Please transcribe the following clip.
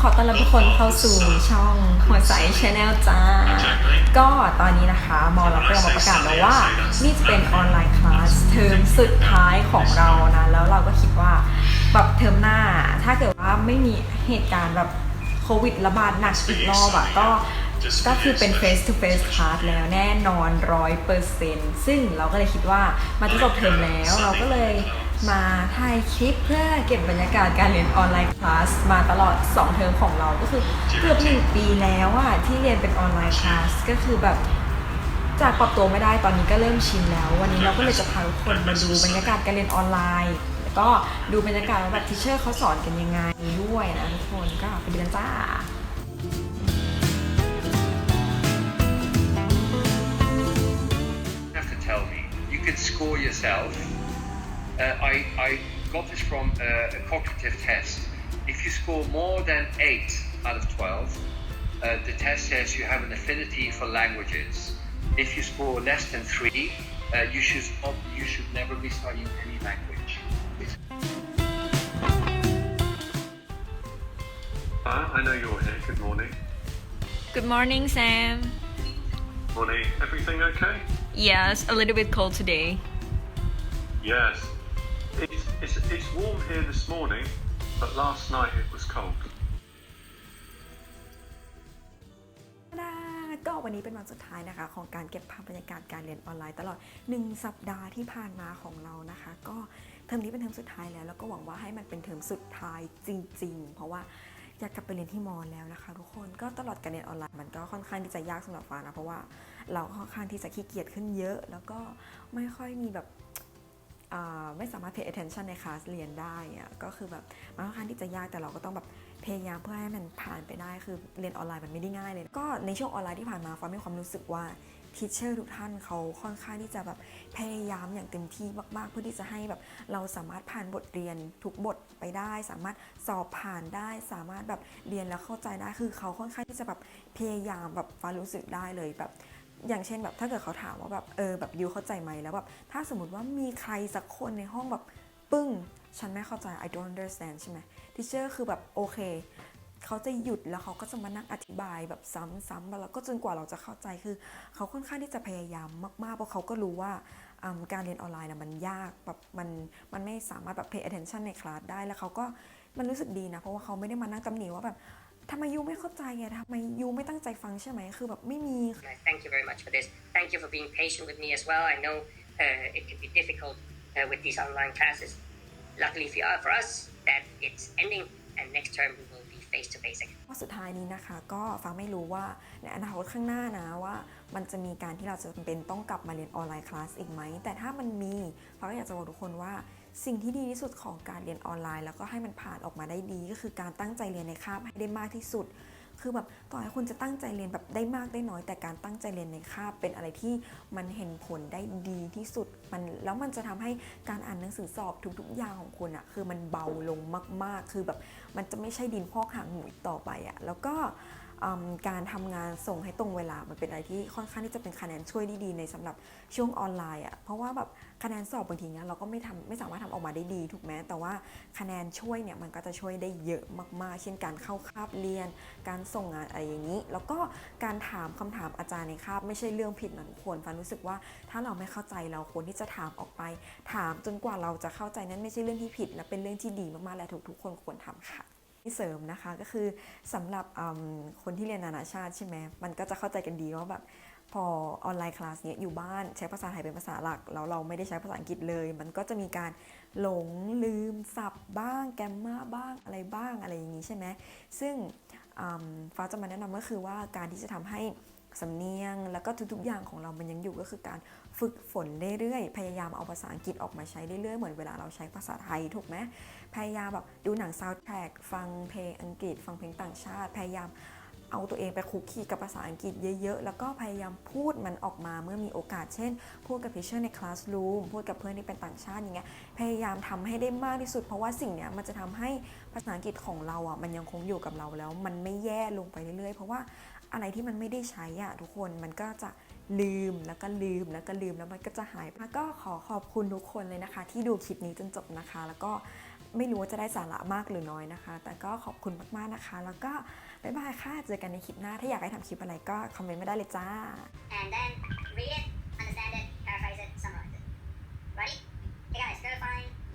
ขอต้อนรับทุกคนเข้าสู่ช่องหัวใสชาแนลจ้า ก็ตอนนี้นะคะ มอเราก็มาประกาศแล้วว่า นี่จะเป็นออนไลน์คลาสเทอมสุดท้ายของเรานะ แล้วเราก็คิดว่าแบบเทอมหน้า ถ้าเกิดว่าไม่มีเหตุการณ์แบบโควิดระบาดหนักอีกรอบอะก็ก็คือเป็น face to face class แล้วแน่นอนร้อยเปอร์เซ็นต์ซึ่งเราก็เลยคิดว่ามันจะจบเทอมแล้วเราก็เลย มาถ่ายคลิปเพื่อเก็บบรรยากาศการเรียนออนไลน์คลาสมาตลอด 2 เทอมของเราก็คือเกือบหนึ่งปีแล้วอะที่เรียนเป็นออนไลน์คลาสก็คือแบบจากปรับตัวไม่ได้ตอนนี้ก็เริ่มชินแล้ว วันนี้เราก็เลยจะพาทุกคนมาดูบรรยากาศการเรียนออนไลน์ แล้วก็ดูบรรยากาศว่าแบบทิเชอร์เขาสอนกันยังไงด้วยนะทุกคนก็ไปดูกันจ้า I, I got this from uh, a cognitive test. If you score more than 8 out of 12, uh, the test says you have an affinity for languages. If you score less than 3, uh, you, should stop, you should never be studying any language. It's Ah, I know you're here. Good morning. Good morning Sam Morning. Everything okay? Yes a little bit cold today Yes. It's, it's, warm here this morning, but last night it was cold. ก็วันนี้เป็นวันสุดท้ายนะคะ ของการเก็บภาพบรรยากาศการเรียนออนไลน์ตลอด 1 สัปดาห์ที่ผ่านมาของเรานะคะ ก็เทอมนี้เป็นเทอมสุดท้ายแล้ว แล้วก็หวังว่าให้มันเป็นเทอมสุดท้ายจริง ๆ เพราะว่าอยากกลับไปเรียนที่มอแล้วนะคะ ทุกคนก็ตลอดการเรียนออนไลน์มันก็ค่อนข้างที่จะยากสำหรับฟ้านะเพราะว่าเราค่อนข้างที่จะขี้เกียจขึ้นเยอะ แล้วก็ไม่ค่อยมีแบบ ไม่สามารถ pay attention ในคลาสเรียนได้อะก็คือแบบมันค่อนข้างที่จะยากแต่เราก็ต้องแบบพยายามเพื่อให้มันผ่านไปได้คือเรียนออนไลน์มันไม่ได้ง่ายเลย ก็ในช่วงออนไลน์ที่ผ่านมาฟ้ามีความรู้สึกว่าทีเชอร์ทุกท่านเขาค่อนข้างที่จะแบบพยายามอย่างเต็มที่มากๆ เพื่อที่จะให้แบบเราสามารถผ่านบทเรียนทุกบทไปได้ สามารถสอบผ่านได้ สามารถแบบเรียนแล้วเข้าใจได้คือเขาค่อนข้างที่จะแบบพยายามแบบฟ้ารู้สึกได้เลยแบบ อย่างเช่นแบบถ้าเกิดเขาถามว่าแบบเออแบบยูเข้าใจไหมแล้วแบบถ้าสมมติว่ามีใครสักคนในห้องแบบปึ้ง ฉันไม่เข้าใจ I don't understand ใช่ไหมทิเชอร์คือแบบโอเคเขาจะหยุดแล้วเขาก็จะมานั่งอธิบายแบบซ้ำๆแล้วก็จนกว่าเราจะเข้าใจคือ เขาค่อนข้างที่จะพยายามมากๆ เพราะเขาก็รู้ว่าการเรียนออนไลน์นะมันยากแบบมันมันไม่สามารถแบบ pay attention ในคลาสได้แล้วเขาก็มันรู้สึกดีนะ เพราะว่าเขาไม่ได้มานั่งตำหนิว่าแบบ ทำไมยูไม่เข้าใจอะทำไมยูไม่ตั้งใจฟังใช่ไหมคือแบบไม่มี And I thank you very much for this. Thank you for being patient with me as well. I know uh, it can be difficult uh, with these online classes. Luckily for, uh, for us, that it's ending, and next term we will be face to face again. ข้อสุดท้ายนี้นะคะ ก็ฟังไม่รู้ว่าในอนาคตข้างหน้านะว่า มันจะมีการที่เราจะจำเป็นต้องกลับมาเรียนออนไลน์คลาสอีกไหมแต่ถ้ามันมีฟังก็อยากจะบอกทุกคนว่า สิ่งที่ดีที่สุดของการเรียนออนไลน์ แล้วก็ให้มันผ่านออกมาได้ดี ก็คือการตั้งใจเรียนในคาบให้ได้มากที่สุด คือแบบต่อให้คุณจะตั้งใจเรียนแบบได้มากได้น้อย แต่การตั้งใจเรียนในคาบเป็นอะไรที่มันเห็นผลได้ดีที่สุดมันแล้วมันจะทำให้การอ่านหนังสือสอบทุกๆอย่างของคุณอะคือมันเบาลงมาก ๆ คือแบบมันจะไม่ใช่ดินพอกหางหมูต่อไปอะแล้วก็ การทำงานส่งให้ตรงเวลา มันเป็นอะไรที่ค่อนข้างที่จะเป็นคะแนนช่วยดีในสำหรับช่วงออนไลน์อะเพราะว่าแบบคะแนนสอบบางทีเนี้ยเราก็ไม่ทำไม่สามารถทำออกมาได้ดีถูกไหมแต่ว่าคะแนนช่วยเนี่ยมันก็จะช่วยได้เยอะมากๆ เช่นการเข้าคาบเรียน การส่งงานอะไรอย่างนี้ แล้วก็การถามคำถามอาจารย์ในคาบไม่ใช่เรื่องผิดนะทุกคนฟันรู้สึกว่าถ้าเราไม่เข้าใจเราควรที่จะถามออกไป ถามจนกว่าเราจะเข้าใจนั้นไม่ใช่เรื่องที่ผิดและเป็นเรื่องที่ดีมากๆและทุกๆคนควรทำค่ะ ที่เสริมนะคะก็คือสำหรับคนที่เรียนนานาชาติใช่ไหมมันก็จะเข้าใจกันดีว่าแบบพอออนไลน์คลาสเนี้ยอยู่บ้านใช้ภาษาไทยเป็นภาษาหลัก แล้วเราไม่ได้ใช้ภาษาอังกฤษเลย มันก็จะมีการหลงลืมศัพท์บ้างแกมมาบ้างอะไรบ้างอะไรอย่างนี้ใช่ไหมซึ่งฟ้าจะมาแนะนำก็คือว่าการที่จะทำให้ สำเนียง แล้วก็ทุกๆอย่างของเรามันยังอยู่ก็คือการฝึกฝนเรื่อยๆ พยายามเอาภาษาอังกฤษออกมาใช้เรื่อยๆ เหมือนเวลาเราใช้ภาษาไทยถูกไหมพยายามแบบดูหนังซาวด์แทร็กฟังเพลงอังกฤษ ฟังเพลงต่างชาติ พยายามเอาตัวเองไปคุกคีกับภาษาอังกฤษเยอะๆ แล้วก็พยายามพูดมันออกมาเมื่อมีโอกาส เช่น พูดกับพิเชอร์ในคลาสรูม พูดกับเพื่อนที่เป็นต่างชาติอย่างเงี้ย พยายามทำให้ได้มากที่สุด เพราะว่าสิ่งเนี้ยมันจะทำให้ภาษาอังกฤษของเราอะมันยังคงอยู่กับเราแล้ว มันไม่แย่ลงไปเรื่อยๆ เพราะว่า อะไรที่มันไม่ได้ใช้อะทุกคนมันก็จะลืมแล้วก็ลืมแล้วก็ลืมแล้วมันก็จะหายไปก็ขอขอบคุณทุกคนเลยนะคะ ที่ดูคลิปนี้จนจบนะคะ แล้วก็ไม่รู้ว่าจะได้สาระมากหรือน้อยนะคะ แต่ก็ขอบคุณมากๆนะคะ แล้วก็บ๊ายบายค่ะเจอกันในคลิปหน้า ถ้าอยากให้ทำคลิปอะไรก็คอมเมนต์มาได้เลยจ้า and then read it, understand it, paraphrase it, summarize it. Ready? Hey guys, go find.